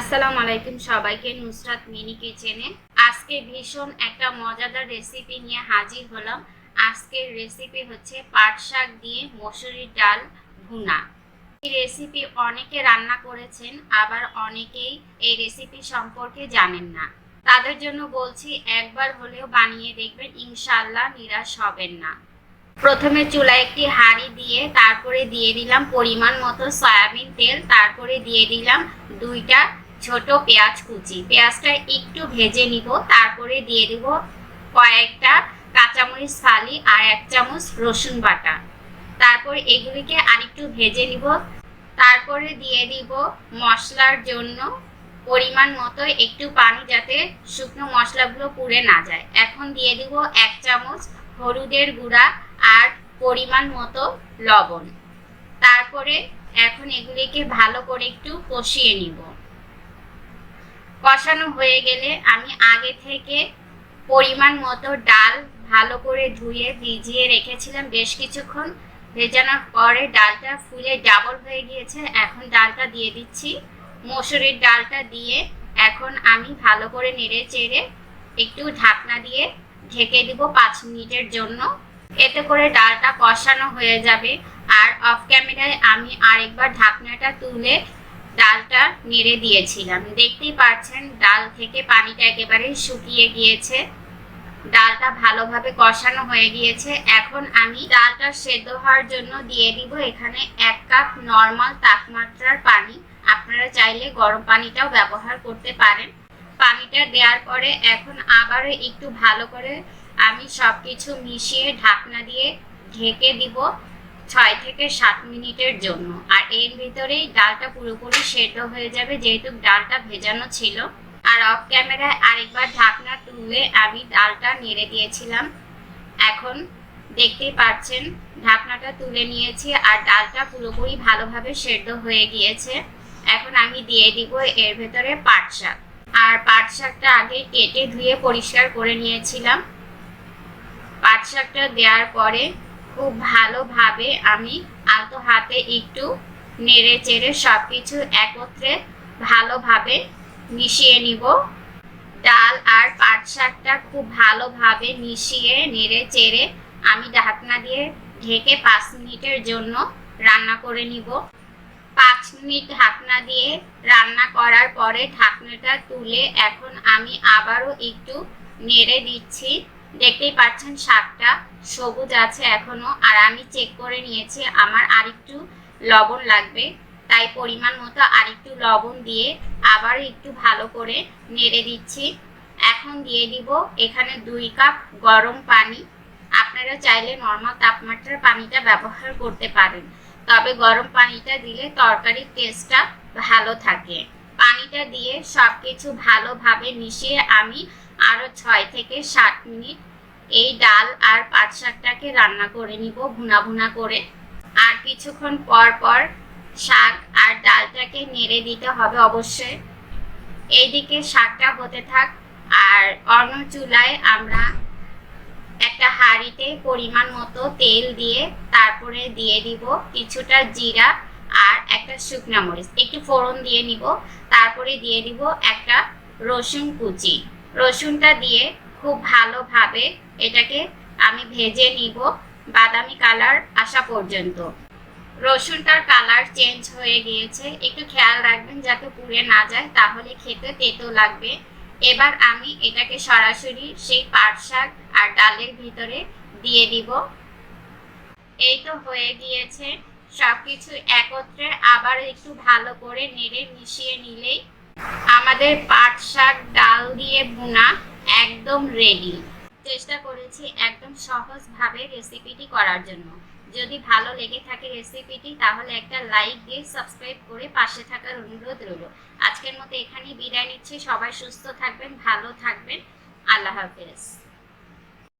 আসসালামু আলাইকুম সবাইকে নুসরাত মিনি কিচেনে। আজকে ভীষণ একটা মজাদার রেসিপি নিয়ে হাজির হলাম। আজকের রেসিপি হচ্ছে পাট শাক দিয়ে মসুরির ডাল ভুনা। এই রেসিপি অনেকে রান্না করেছেন, আবার অনেকেই এই রেসিপি সম্পর্কে জানেন না। তাদের জন্য বলছি, একবার হলেও বানিয়ে দেখবেন ইনশাল্লাহ নিরাশ হবেন না। প্রথমে চুলায় একটি হাঁড়ি দিয়ে তারপরে দিয়ে দিলাম পরিমাণ মতো সয়াবিন তেল, তারপরে দিয়ে দিলাম দুইটা ছোট পেঁয়াজ কুচি। পেঁয়াজটা একটু ভেজে নিব, তারপরে দিয়ে দিব কয়েকটা কাঁচামরিচ ফালি আর এক চামচ রসুন বাটা। তারপর এগুলিকে আরেকটু ভেজে নিব, তারপরে দিয়ে দিব মশলার জন্য পরিমাণ মতো একটু পানি যাতে শুকনো মশলাগুলো পুড়ে না যায়। এখন দিয়ে দিব এক চামচ হলুদের গুঁড়া আর পরিমাণ মতো লবণ। তারপরে এখন এগুলিকে ভালো করে একটু কষিয়ে নিব। কষানো হয়ে গেলে আমি আগে থেকে পরিমাণ মতো ডাল ভালো করে ধুয়ে ভিজিয়ে রেখেছিলাম বেশ কিছুক্ষণ। ভেজানোর পরে ডালটা ফুলে ডাবল হয়ে গিয়েছে। এখন ডালটা দিয়ে দিচ্ছি। মসুরির ডালটা দিয়ে এখন আমি ভালো করে নেড়ে চেড়ে একটু ঢাকনা দিয়ে ঢেকে দিব পাঁচ মিনিটের জন্য। এতে করে ডালটা কষানো হয়ে যাবে। আর অফ ক্যামেরায় আমি আরেকবার ঢাকনাটা তুলে ডালটা নেড়ে দিয়েছিলাম। দেখতেই পাচ্ছেন, ডাল থেকে পানিটা একেবারে শুকিয়ে গিয়েছে। ডালটা ভালোভাবে কষানো হয়ে গিয়েছে। এখন আমি ডালটা সেদ্ধ হওয়ার জন্য দিয়ে দিব এখানে এক কাপ নর্মাল তাপমাত্রার পানি। আপনারা চাইলে গরম পানিটাও ব্যবহার করতে পারেন। পানিটা দেওয়ার পরে এখন আবারও একটু ভালো করে আমি সব কিছু মিশিয়ে ঢাকনা দিয়ে ঢেকে দিব। ছয় থেকে সাত মিনিটের জন্য। আর এর ভিতরেই ডালটা পুরোপুরি সেদ্ধ হয়ে যাবে, যেহেতু ডালটা ভেজানো ছিল। আর অফ ক্যামেরায় আরেকবার ঢাকনা তুলে আমি ডালটা নেড়ে দিয়েছিলাম। এখন দেখতেই পাচ্ছেন, ঢাকনাটা তুলে নিয়েছি আর ডালটা পুরোপুরি ভালোভাবে সেদ্ধ হয়ে গিয়েছে। এখন আমি দিয়ে দিব এর ভেতরে পাট শাক। আর পাট শাকটা আগে কেটে ধুয়ে পরিষ্কার করে নিয়েছিলাম। পাট শাকটা দেওয়ার পরে খুব ভালোভাবে আমি আলতো হাতে একটু নেড়ে চেড়ে সব কিছু একত্রে ভালোভাবে মিশিয়ে নিব। ডাল আর পাট শাকটা খুব ভালোভাবে মিশিয়ে নেড়ে চেড়ে আমি ঢাকনা দিয়ে ঢেকে পাঁচ মিনিটের জন্য রান্না করে নিব। পাঁচ মিনিট ঢাকনা দিয়ে রান্না করার পরে ঢাকনাটা তুলে এখন আমি আবারও একটু নেড়ে দিচ্ছি। দেখতেই পাচ্ছেন শাকটা সবুজ আছে এখনও, আর আমি চেক করে নিয়েছি, আমার আরেকটু লবণ লাগবে, তাই পরিমাণ মতো আরেকটু লবণ দিয়ে আবার একটু ভালো করে নেড়ে দিচ্ছি। এখন দিয়ে দিব এখানে দুই কাপ গরম পানি। আপনারা চাইলে নর্মাল তাপমাত্রার পানিটা ব্যবহার করতে পারেন, তবে গরম পানিটা দিলে তরকারির টেস্টটা ভালো থাকে। পানিটা দিয়ে সব কিছু ভালোভাবে মিশিয়ে আমি আরও ছয় থেকে সাত মিনিট এই ডাল আর পাট শাকটাকে রান্না করে নিব ভুনা ভুনা করে। আর কিছুক্ষণ পর পর শাক আর ডালটাকে নেড়ে দিতে হবে অবশ্যই। এইদিকে শাকটা হতে থাক, আর অন্য চুলায় আমরা একটা হাঁড়িতে পরিমাণ মতো তেল দিয়ে তারপরে দিয়ে দিব কিছুটা জিরা আর একটা শুকনা মরিচ। একটু ফোড়ন দিয়ে নিব, তারপরে দিয়ে দিব একটা রসুন কুচি। রসুনটা দিয়ে খুব ভালোভাবে এটাকে আমি ভেজে নিব বাদামি কালার আসা পর্যন্ত। রসুনটার কালার চেঞ্জ হয়ে গিয়েছে। একটু খেয়াল রাখবেন যাতে পুড়ে না যায়, তাহলে খেতে তেতো লাগবে। এবার আমি এটাকে সরাসরি সেই পাট শাক আর ডালের ভিতরে দিয়ে দিব। এই তো হয়ে গিয়েছে। সবকিছু একত্রে আবার একটু ভালো করে নেড়ে মিশিয়ে নিলেই আমাদের পাট শাক, ডাল দিয়ে বোনা একদম রেডি চেষ্টা করেছি একদম সহজভাবে রেসিপিটি করার জন্য। যদি ভালো লেগে থাকে রেসিপিটি তাহলে একটা লাইক দিয়ে সাবস্ক্রাইব করে পাশে থাকার অনুরোধ রইল। আজকের মতো এখানেই বিদায় নিচ্ছি। সবাই সুস্থ থাকবেন, ভালো থাকবেন। আল্লাহ হাফেজ।